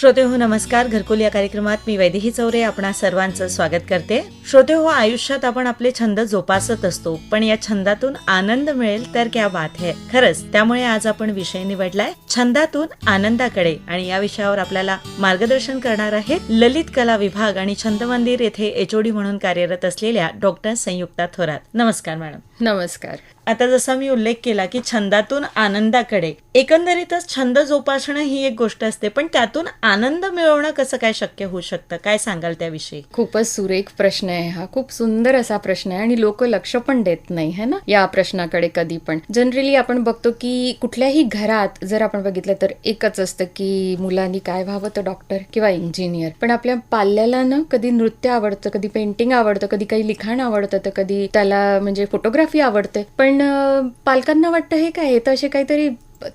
श्रोते हो नमस्कार. घरकुल या कार्यक्रमात मी वैदेही चौरे आपणा सर्वांचं स्वागत करते. श्रोते हो आयुष्यात आपण आपले छंद जोपासत असतो पण या छंदातून आनंद मिळेल तर क्या बात है. खरंच त्यामुळे आज आपण विषय निवडलाय छंदातून आनंदाकडे. आणि या विषयावर आपल्याला मार्गदर्शन करणार आहे ललित कला विभाग आणि छंद मंदिर येथे एचओडी म्हणून कार्यरत असलेल्या डॉक्टर संयुक्ता थोरात. नमस्कार मॅडम. नमस्कार. आता जसा मी उल्लेख केला की छंदातून आनंदाकडे एकंदरीतच छंद जोपासणं ही एक गोष्ट असते पण त्यातून आनंद मिळवणं कसं काय शक्य होऊ शकतं? काय सांगाल त्याविषयी? खूपच सुरेख प्रश्न आहे हा. खूप सुंदर असा प्रश्न आहे आणि लोक लक्ष पण देत नाही है ना? या प्रश्नाकडे कधी पण. जनरली आपण बघतो की कुठल्याही घरात जर आपण बघितलं तर एकच असतं की मुलांनी काय व्हावं तर डॉक्टर किंवा इंजिनियर पण आपल्या पाल्याला ना कधी नृत्य आवडतं कधी पेंटिंग आवडतं कधी काही लिखाण आवडतं तर कधी त्याला म्हणजे फोटोग्राफी आवडते. पण अं, पालकांना वाटतं हे काय तर असे काहीतरी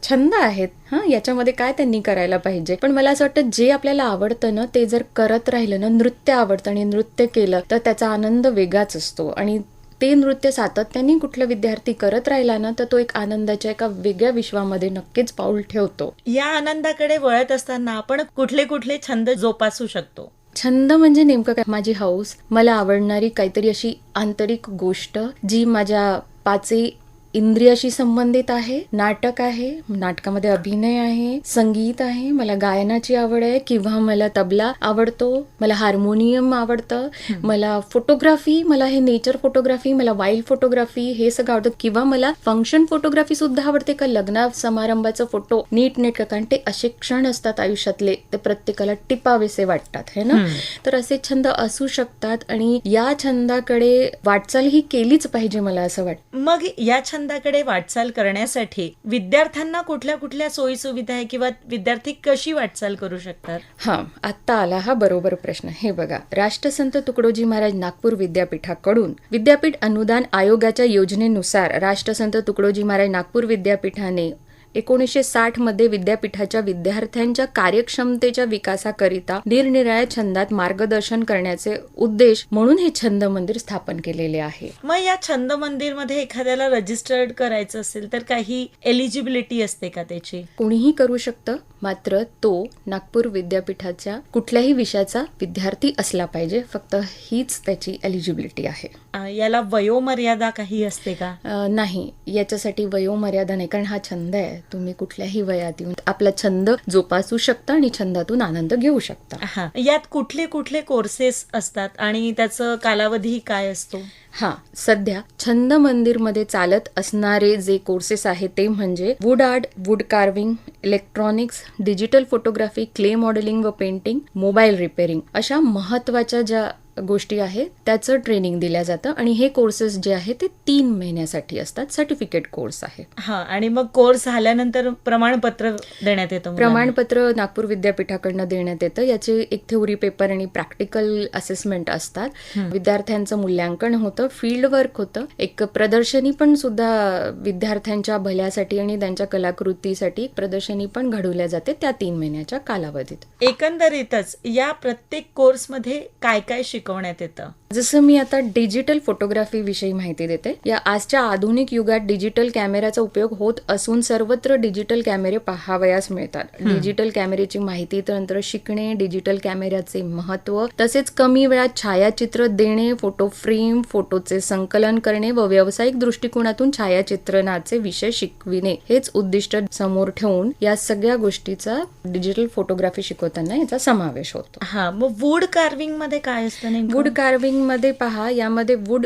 छंद आहेत हा? याच्यामध्ये काय त्यांनी करायला पाहिजे? पण मला असं वाटतं जे आपल्याला आवडतं ना ते जर करत राहिलं ना नृत्य आवडतं आणि नृत्य केलं तर त्याचा आनंद वेगळाच असतो. आणि ते नृत्य सातत्याने कुठला विद्यार्थी करत राहिला ना तर तो एक आनंदाच्या एका वेगळ्या विश्वामध्ये नक्कीच पाऊल ठेवतो. या आनंदाकडे वळत असताना आपण कुठले कुठले छंद जोपासू शकतो? छंद म्हणजे नेमकं काय? माझी हौस मला आवडणारी काहीतरी अशी आंतरिक गोष्ट जी माझ्या पाचही इंद्रियाशी संबंधित आहे नाटक आहे नाटकामध्ये अभिनय आहे संगीत आहे मला गायनाची आवड आहे किंवा मला तबला आवडतो मला हार्मोनियम आवडतं मला फोटोग्राफी मला हे नेचर फोटोग्राफी मला वाईल्ड फोटोग्राफी हे सगळं आवडतं किंवा मला फंक्शन फोटोग्राफी सुद्धा आवडते का? लग्न समारंभाचं फोटो नीट नेट कारण ते असे क्षण असतात आयुष्यातले ते प्रत्येकाला टिपावेसे वाटतात है ना? तर असे छंद असू शकतात आणि या छंदाकडे वाटचाल ही केलीच पाहिजे मला असं वाटतं. मग या आनंदाकडे वाटचाल करण्यासाठी विद्यार्थ्यांना कुठल्या कुठल्या सोयी सुविधा आहे किंवा विद्यार्थी कशी वाटचाल करू शकतात? हा आत्ता आला हा बरोबर प्रश्न. हे बघा राष्ट्रसंत तुकडोजी महाराज नागपूर विद्यापीठाकडून विद्यापीठ अनुदान आयोगाच्या योजनेनुसार राष्ट्रसंत तुकडोजी महाराज नागपूर विद्यापीठाने एकोणीसशे साठमध्ये विद्यापीठाच्या विद्यार्थ्यांच्या कार्यक्षमतेच्या विकासाकरिता निरनिराळ्या छंदात मार्गदर्शन करण्याचे उद्देश म्हणून हे छंद मंदिर स्थापन केलेले आहे. मग या छंद मंदिरमध्ये एखाद्याला रजिस्टर्ड करायचं असेल तर काही एलिजिबिलिटी असते का त्याची? कोणीही करू शकतं मात्र तो नागपूर विद्यापीठाच्या कुठल्याही विषयाचा विद्यार्थी असला पाहिजे फक्त हीच त्याची एलिजिबिलिटी आहे. याला वयोमर्यादा काही असते का? नाही याच्यासाठी वयोमर्यादा नाही कारण हा छंद आहे. तुम्ही कुठल्याही वयात येऊन आपला छंद जोपासू शकता आणि छंदातून आनंद घेऊ शकता. हा. यात कुठले कुठले कोर्सेस असतात आणि त्याचं कालावधी काय असतो? हा. सध्या छंद मंदिरमध्ये चालत असणारे जे कोर्सेस आहेत ते म्हणजे wood art wood carving electronics digital photography clay modelling व पेंटिंग मोबाईल रिपेअरिंग अशा महत्त्वाच्या ज्या गोष्टी आहेत त्याचं ट्रेनिंग दिल्या जातं आणि हे कोर्सेस जे आहेत ते तीन महिन्यासाठी असतात सर्टिफिकेट कोर्स आहे. हा आणि मग कोर्स झाल्यानंतर प्रमाणपत्र देण्यात येतं. प्रमाणपत्र नागपूर विद्यापीठाकडनं देण्यात येतं याचे एक थेओरी पेपर आणि प्रॅक्टिकल असेसमेंट असतात. विद्यार्थ्यांचं मूल्यांकन होतं फील्ड वर्क होतं. एक प्रदर्शनी पण सुद्धा विद्यार्थ्यांच्या भल्यासाठी आणि त्यांच्या कलाकृतीसाठी प्रदर्शनी पण घडवल्या जाते त्या तीन महिन्याच्या कालावधीत. एकंदरीतच या प्रत्येक कोर्समध्ये काय काय शिकवण्यात येतं. जसं मी आता डिजिटल फोटोग्राफी विषयी माहिती देते या आजच्या आधुनिक युगात डिजिटल कॅमेऱ्याचा उपयोग होत असून सर्वत्र डिजिटल कॅमेरे पाहावयास मिळतात. डिजिटल कॅमेऱ्याची माहिती तंत्र शिकणे डिजिटल कॅमेऱ्याचे महत्त्व तसेच कमी वेळात छायाचित्र देणे फोटो फ्रेम फोटोचे संकलन करणे व व्यावसायिक दृष्टिकोनातून छायाचित्रणाचे विषय शिकविणे हेच उद्दिष्ट समोर ठेवून या सगळ्या गोष्टीचा डिजिटल फोटोग्राफी शिकवताना याचा समावेश होतो. हा मग वूड कार्विंगमध्ये काय असतं वूड कार्विंगमध्ये पहा यामध्ये वूड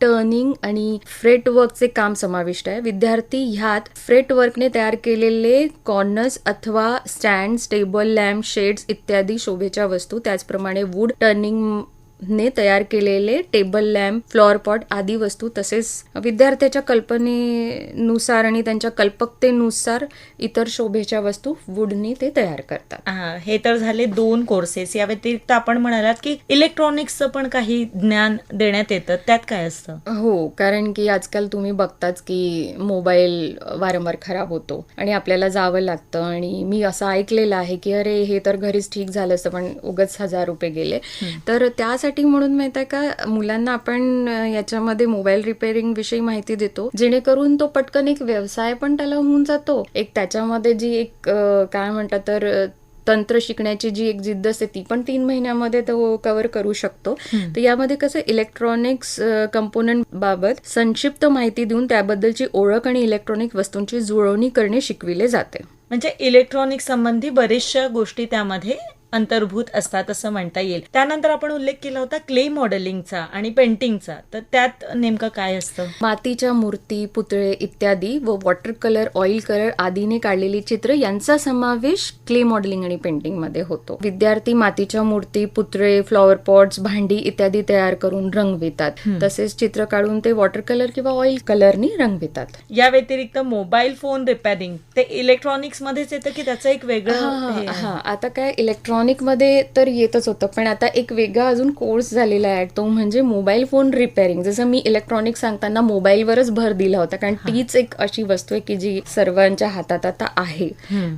टर्निंग आणि फ्रेट वर्कचे काम समाविष्ट आहे. विद्यार्थी ह्यात फ्रेट वर्कने तयार केलेले कॉर्नर्स अथवा स्टँड टेबल लॅम्प शेड्स इत्यादी शोभेच्या वस्तू त्याचप्रमाणे वूड टर्निंग ने तयार केलेले टेबल लॅम्प फ्लॉवर पॉट आदी वस्तू तसेच विद्यार्थ्याच्या कल्पनेनुसार आणि त्यांच्या कल्पकतेनुसार इतर शोभेच्या वस्तू वूडनी ते तयार करतात. हा हे तर झाले दोन कोर्सेस या व्यतिरिक्त आपण म्हणालात की इलेक्ट्रॉनिक्सचं पण काही ज्ञान देण्यात येतं. त्यात काय असतं? हो कारण की आजकाल तुम्ही बघताच की मोबाईल वारंवार खराब होतो आणि आपल्याला जावं लागतं. आणि मी असं ऐकलेलं आहे की अरे हे तर घरीच ठीक झालं असतं पण उगच हजार रुपये गेले. तर त्यासाठी म्हणून माहीत आहे का? मुलांना आपण याच्यामध्ये मोबाईल रिपेअरिंग विषयी माहिती देतो. जेणेकरून तो पटकन एक व्यवसाय पण त्याला होऊन जातो. एक त्याच्यामध्ये जी एक काय म्हणतात तर तंत्र शिकण्याची जी एक जिद्द असते ती पण तीन महिन्यामध्ये तो कव्हर करू शकतो. तर यामध्ये कसं इलेक्ट्रॉनिक्स कंपोनंट बाबत संक्षिप्त माहिती देऊन त्याबद्दलची ओळख आणि इलेक्ट्रॉनिक वस्तूंची जुळवणी करणे शिकविले जाते. म्हणजे इलेक्ट्रॉनिक संबंधी बरेचशा गोष्टी त्यामध्ये अंतर्भूत असतात असं म्हणता येईल. त्यानंतर आपण उल्लेख केला होता क्ले मॉडेलिंगचा आणि पेंटिंगचा. तर त्यात नेमकं काय असतं? मातीच्या मूर्ती पुतळे इत्यादी व वॉटर कलर ऑइल कलर आदीने काढलेली चित्र यांचा समावेश क्ले मॉडेलिंग आणि पेंटिंगमध्ये होतो. विद्यार्थी मातीच्या मूर्ती पुतळे फ्लॉवर पॉट्स भांडी इत्यादी तयार करून रंगवितात तसेच चित्र काढून ते वॉटर कलर किंवा ऑइल कलरनी रंगवितात या व्यतिरिक्त मोबाईल फोन रिपेअरिंग ते इलेक्ट्रॉनिक्स मध्येच येतं की त्याचं एक वेगळं आता काय इलेक्ट्रॉनिक मध्ये तर येतच होतं पण आता एक वेगळा अजून कोर्स झालेला आहे तो म्हणजे मोबाईल फोन रिपेअरिंग जसं मी इलेक्ट्रॉनिक सांगताना मोबाईलवरच भर दिला होता कारण तीच एक अशी वस्तू आहे की जी सर्वांच्या हातात आता आहे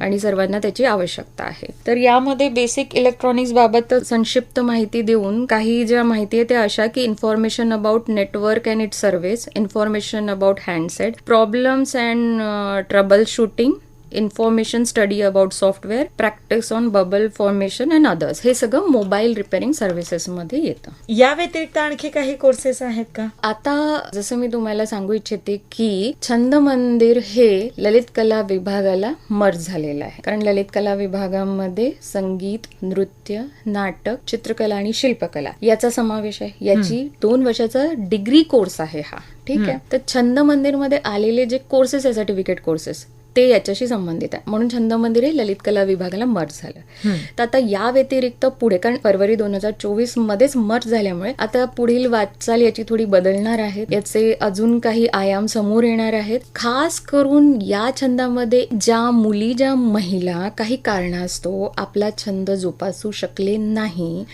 आणि सर्वांना त्याची आवश्यकता आहे. तर यामध्ये बेसिक इलेक्ट्रॉनिक्स बाबत संक्षिप्त माहिती देऊन काही ज्या माहिती आहे त्या अशा की information about network and it service information about handset problems and troubleshooting information study about software practice on bubble formation and others हे सगळं मोबाईल रिपेअरिंग सर्व्हिसेसमध्ये येतं. या व्यतिरिक्त आणखी काही कोर्सेस आहेत का? आता जसं मी तुम्हाला सांगू इच्छिते की छंद मंदिर हे ललित कला विभागाला मर्ज झालेलं आहे. कारण ललित कला विभागामध्ये संगीत नृत्य नाटक चित्रकला आणि शिल्पकला याचा समावेश आहे. याची दोन वर्षाचा डिग्री कोर्स आहे हा. ठीक आहे? तर छंद मंदिरमध्ये आलेले जे कोर्सेस आहे सर्टिफिकेट कोर्सेस ते याच्याशी संबंधित आहे. म्हणून छंद मंदिर हे ललित कला विभागाला मर्ज झालं. तर आता या व्यतिरिक्त पुढे कारण फरवरी दोन हजार चोवीस मध्येच मर्ज झाल्यामुळे आता पुढील वाटचाल याची थोडी बदलणार आहे याचे अजून काही आयाम समोर येणार आहेत. खास करून या छंदामध्ये ज्या मुली ज्या महिला काही कारणास्तव आपला छंद जोपासू शकले नाही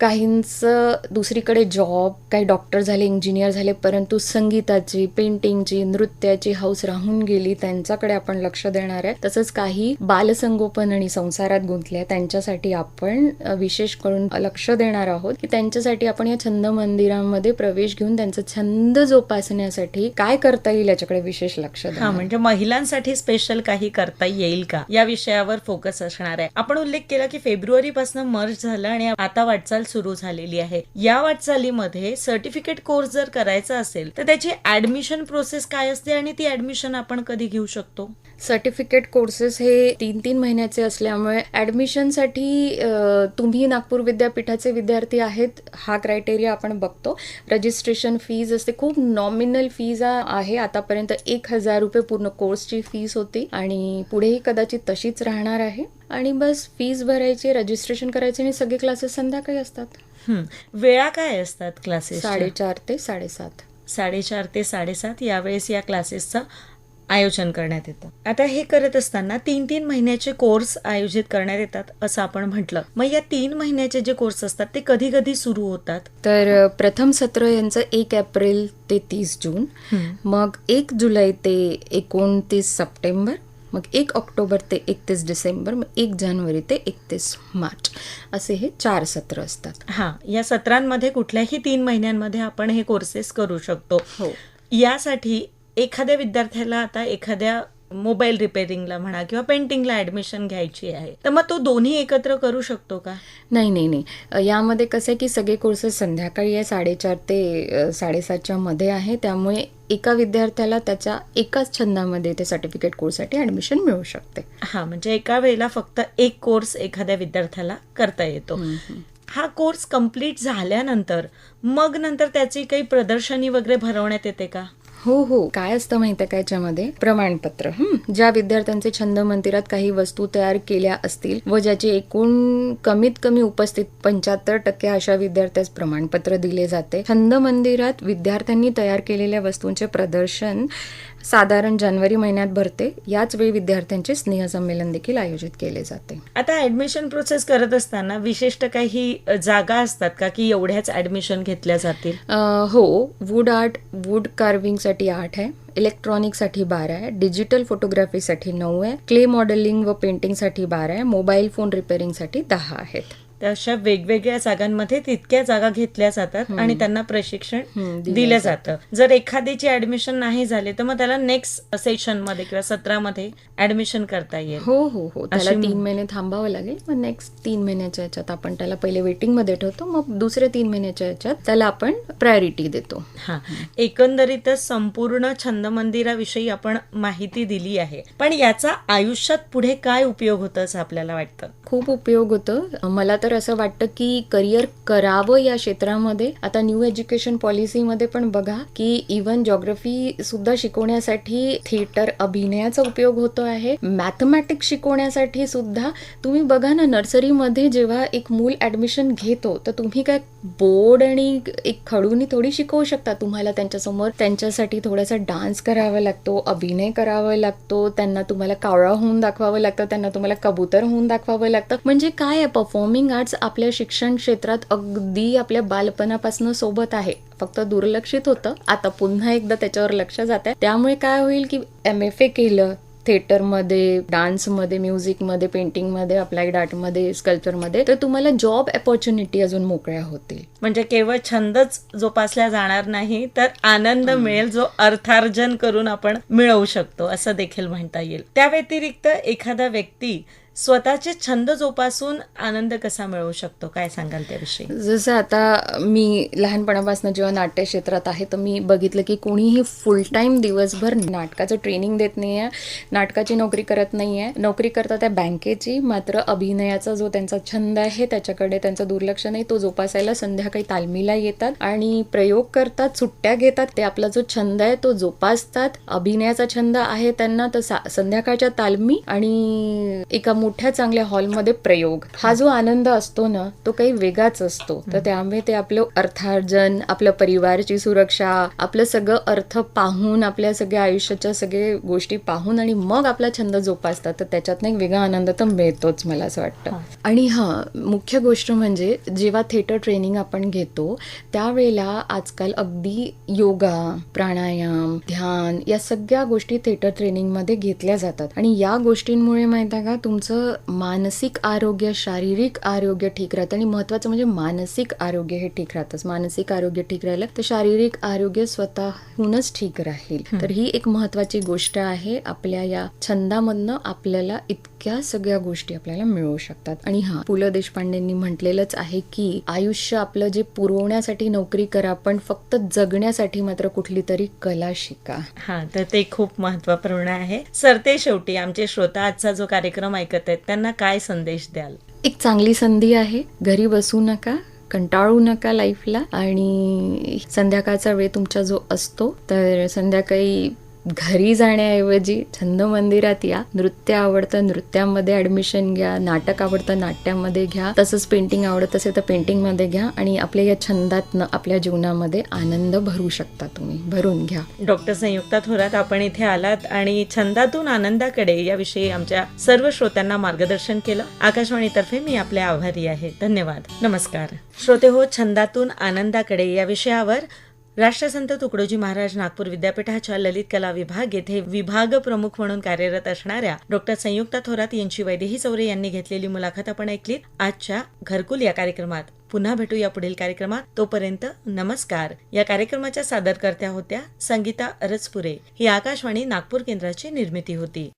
काहींचं दुसरीकडे जॉब काही डॉक्टर झाले इंजिनियर झाले परंतु संगीताची पेंटिंगची नृत्याची हौस राहून गेली त्यांच्याकडे आपण लक्ष देणार आहे तसंच काही बालसंगोपन आणि संसारात गुंतल्या त्यांच्यासाठी आपण विशेष करून लक्ष देणार आहोत की त्यांच्यासाठी आपण या छंद मंदिरामध्ये प्रवेश घेऊन त्यांचा छंद जोपासण्यासाठी काय करता येईल याच्याकडे विशेष लक्ष हा म्हणजे महिलांसाठी स्पेशल काही करता येईल का? या विषयावर फोकस असणार आहे. आपण उल्लेख केला की फेब्रुवारी पासून मर्ज झालं आणि आता वाटचाल सुरू झालेली आहे. या वाटचालीमध्ये सर्टिफिकेट कोर्स जर करायचा असेल तर त्याची ऍडमिशन प्रोसेस काय असते आणि ती ऍडमिशन आपण कधी घेऊ शकतो? सर्टिफिकेट कोर्सेस हे तीन तीन महिन्याचे असल्यामुळे ऍडमिशनसाठी अ, तुम्ही नागपूर विद्यापीठाचे विद्यार्थी आहेत हा क्रायटेरिया आपण बघतो. रजिस्ट्रेशन फीज असते. खूप नॉमिनल फीज आहे. आतापर्यंत एक हजार रुपये पूर्ण कोर्सची फीस होती आणि पुढेही कदाचित तशीच राहणार आहे. आणि बस फीज भरायची रजिस्ट्रेशन करायचे आणि सगळे क्लासेस संध्याकाळी असतात. वेळा काय असतात क्लासेस साडेचार ते साडेसात. साडेचार ते साडेसात यावेळेस या क्लासेसचं आयोजन करण्यात येतं. आता हे करत असताना तीन तीन महिन्याचे कोर्स आयोजित करण्यात येतात असं आपण म्हटलं. मग या तीन महिन्याचे जे कोर्स असतात ते कधी कधी सुरू होतात? तर प्रथम सत्र यांचं एक एप्रिल ते तीस जून. मग एक जुलै ते एकोणतीस सप्टेंबर. मग एक ऑक्टोबर ते एकतीस डिसेंबर. मग एक जानेवारी ते एकतीस मार्च. असे हे चार सत्र असतात. हा या सत्रांमध्ये कुठल्याही तीन महिन्यांमध्ये आपण हे कोर्सेस करू शकतो. हो. यासाठी एखाद्या विद्यार्थ्याला आता एखाद्या मोबाईल रिपेअरिंगला म्हणा किंवा पेंटिंगला ऍडमिशन घ्यायची आहे तर मग तो दोन्ही एकत्र करू शकतो का? नाही नाही नाही. यामध्ये कसं आहे की सगळे कोर्सेस संध्याकाळी आहे साडेचार ते साडेसातच्या मध्ये आहे. त्यामुळे एका विद्यार्थ्याला त्याच्या एकाच छंदामध्ये ते सर्टिफिकेट कोर्ससाठी ॲडमिशन मिळू शकते. हा म्हणजे एका वेळेला फक्त एक कोर्स एखाद्या विद्यार्थ्याला करता येतो. हा कोर्स कंप्लीट झाल्यानंतर मग नंतर त्याची काही प्रदर्शनी वगैरे भरवण्यात येते का? हो हो. काय असतं माहिती का याच्यामध्ये? प्रमाणपत्र. ज्या विद्यार्थ्यांचे छंद मंदिरात काही वस्तू तयार केल्या असतील व ज्याची एकूण कमीत कमी उपस्थित पंच्याहत्तर टक्के अशा विद्यार्थ्यास प्रमाणपत्र दिले जाते. छंद मंदिरात विद्यार्थ्यांनी तयार केलेल्या वस्तूंचे प्रदर्शन साधारण जानेवारी महिन्यात भरते. याच वेळी विद्यार्थ्यांचे स्नेहसंमेलन देखील आयोजित केले जाते. आता ऍडमिशन प्रोसेस करत असताना विशिष्ट काही जागा असतात का? की एवढ्याच ऍडमिशन घेतल्या जातील? हो. वूड आर्ट वूड कार्विंगसाठी आठ आहे इलेक्ट्रॉनिकसाठी बारा आहे डिजिटल फोटोग्राफीसाठी नऊ आहे क्ले मॉडेलिंग व पेंटिंगसाठी बारा आहे मोबाईल फोन रिपेअरिंगसाठी दहा आहेत. तशा वेगवेगळ्या जागांमध्ये तितक्या जागा घेतल्या जातात. आणि त्यांना प्रशिक्षण दिलं जातं. जर एखाद्याची ऍडमिशन नाही झाले तर मग त्याला नेक्स्ट सेशनमध्ये किंवा सत्रामध्ये ऍडमिशन करता येईल. हो हो हो. त्याला अशी- तीन महिने थांबावं लागेल. मग नेक्स्ट तीन महिन्याच्या याच्यात आपण त्याला पहिले वेटिंगमध्ये ठेवतो. मग दुसऱ्या तीन महिन्याच्या याच्यात त्याला आपण प्रायोरिटी देतो. हा. एकंदरीतच संपूर्ण छंद मंदिराविषयी आपण माहिती दिली आहे. पण याचा आयुष्यात पुढे काय उपयोग होतं असं आपल्याला वाटतं? खूप उपयोग होतं. मला तर असं वाटतं की करिअर करावं या क्षेत्रामध्ये. आता न्यू एज्युकेशन पॉलिसीमध्ये पण बघा की इव्हन जॉग्रफी सुद्धा शिकवण्यासाठी थिएटर अभिनयाचा उपयोग होतो आहे. मॅथमॅटिक्स शिकवण्यासाठी सुद्धा तुम्ही बघा ना नर्सरीमध्ये जेव्हा एक मूल ऍडमिशन घेतो तर तुम्ही काय बोर्ड आणि एक खडूनी थोडी शिकवू शकता. तुम्हाला त्यांच्यासमोर त्यांच्यासाठी थोडासा डान्स करावा लागतो अभिनय करावा लागतो त्यांना तुम्हाला कावळा होऊन दाखवावं लागतं त्यांना तुम्हाला कबूतर होऊन दाखवावं लागतं. म्हणजे काय आहे परफॉर्मिंग आर्ट्स आपल्या शिक्षण क्षेत्रात अगदी आपल्या बालपणापासून सोबत आहे. फक्त दुर्लक्षित होतं. आता पुन्हा एकदा त्याच्यावर लक्ष जात आहे. त्यामुळे काय होईल की एम एफ ए केलं थिएटरमध्ये डान्समध्ये म्युझिकमध्ये पेंटिंगमध्ये अप्लाइड आर्टमध्ये स्कल्चरमध्ये तर तुम्हाला जॉब अपॉर्च्युनिटी अजून मोकळ्या होतील. म्हणजे केवळ छंदच जोपासला जाणार नाही तर आनंद मिळेल जो अर्थार्जन करून आपण मिळवू शकतो असं देखील म्हणता येईल. त्या व्यतिरिक्त एखादा व्यक्ती स्वतःचे छंद जोपासून आनंद कसा मिळवू शकतो? काय सांगाल त्याविषयी? जसं आता मी लहानपणापासून जेव्हा नाट्य क्षेत्रात आहे तर मी बघितलं की कोणीही फुल टाईम दिवसभर नाटकाचं ट्रेनिंग देत नाही आहे नाटकाची नोकरी करत नाही आहे नोकरी करतात त्या बँकेची मात्र अभिनयाचा जो त्यांचा छंद आहे त्याच्याकडे त्यांचं दुर्लक्ष नाही. तो जोपासायला संध्याकाळी तालमीला येतात आणि प्रयोग करतात सुट्ट्या घेतात. ते आपला जो छंद आहे तो जोपासतात. अभिनयाचा छंद आहे त्यांना तर संध्याकाळच्या तालमी आणि एका मोठ्या चांगल्या हॉलमध्ये प्रयोग. हा जो आनंद असतो ना तो काही वेगळाच असतो. तर त्यामुळे ते आपलं अर्थार्जन आपल्या परिवाराची सुरक्षा आपलं सगळं अर्थ पाहून आपल्या सगळ्या आयुष्याच्या सगळे गोष्टी पाहून आणि मग आपला छंद जोपासतात तर त्याच्यातनं एक वेगळा आनंद तर मिळतोच मला असं वाटतं. आणि हा मुख्य गोष्ट म्हणजे जेव्हा थिएटर ट्रेनिंग आपण घेतो त्यावेळेला आजकाल अगदी योगा प्राणायाम ध्यान या सगळ्या गोष्टी थिएटर ट्रेनिंगमध्ये घेतल्या जातात. आणि या गोष्टींमुळे माहिती आहे का तुमचं मानसिक आरोग्य शारीरिक आरोग्य ठीक राहतं आणि महत्वाचं म्हणजे मानसिक आरोग्य हे ठीक राहतंच मानसिक आरोग्य ठीक राहिलं तर शारीरिक आरोग्य स्वतःहूनच ठीक राहील. तर ही एक महत्वाची गोष्ट आहे. आपल्या या छंदामधनं आपल्याला इतक्या सगळ्या गोष्टी आपल्याला मिळू शकतात. आणि हा पु ल देशपांडेंनी म्हटलेलंच आहे की आयुष्य आपलं जे पुरवण्यासाठी नोकरी करा पण फक्त जगण्यासाठी मात्र कुठली तरी कला शिका. हा तर ते खूप महत्त्वपूर्ण आहे. सरते शेवटी आमचे श्रोता आजचा जो कार्यक्रम ऐकत आहेत त्यांना काय संदेश द्याल? एक चांगली संधी आहे. घरी बसू नका कंटाळू नका लाईफला आणि संध्याकाळचा वेळ तुमचा जो असतो तर संध्याकाळी घरी जाण्याऐवजी छंद मंदिरात या. नृत्य आवडतं नृत्यामध्ये ऍडमिशन घ्या. नाटक आवडतं नाट्यामध्ये घ्या. तसंच पेंटिंग आवडत असेल तर पेंटिंगमध्ये घ्या आणि आपल्या या छंदातनं आपल्या जीवनामध्ये आनंद भरू शकता तुम्ही. भरून घ्या. डॉक्टर संयुक्ता थोरात आपण इथे आलात आणि छंदातून आनंदाकडे याविषयी आमच्या सर्व श्रोत्यांना मार्गदर्शन केलं. आकाशवाणीतर्फे मी आपले आभारी आहे. धन्यवाद. नमस्कार. श्रोते हो छंदातून आनंदाकडे या विषयावर राष्ट्रसंत तुकडोजी महाराज नागपूर विद्यापीठाच्या ललित कला विभाग येथे विभाग प्रमुख म्हणून कार्यरत असणाऱ्या डॉक्टर संयुक्ता थोरात यांची वैदेही चौरे यांनी घेतलेली मुलाखत आपण ऐकलीत. आजच्या घरकुल या कार्यक्रमात पुन्हा भेटू या पुढील कार्यक्रमात. तोपर्यंत नमस्कार. या कार्यक्रमाच्या सादरकर्त्या होत्या संगीता अरजपुरे ही आकाशवाणी नागपूर केंद्राची निर्मिती होती.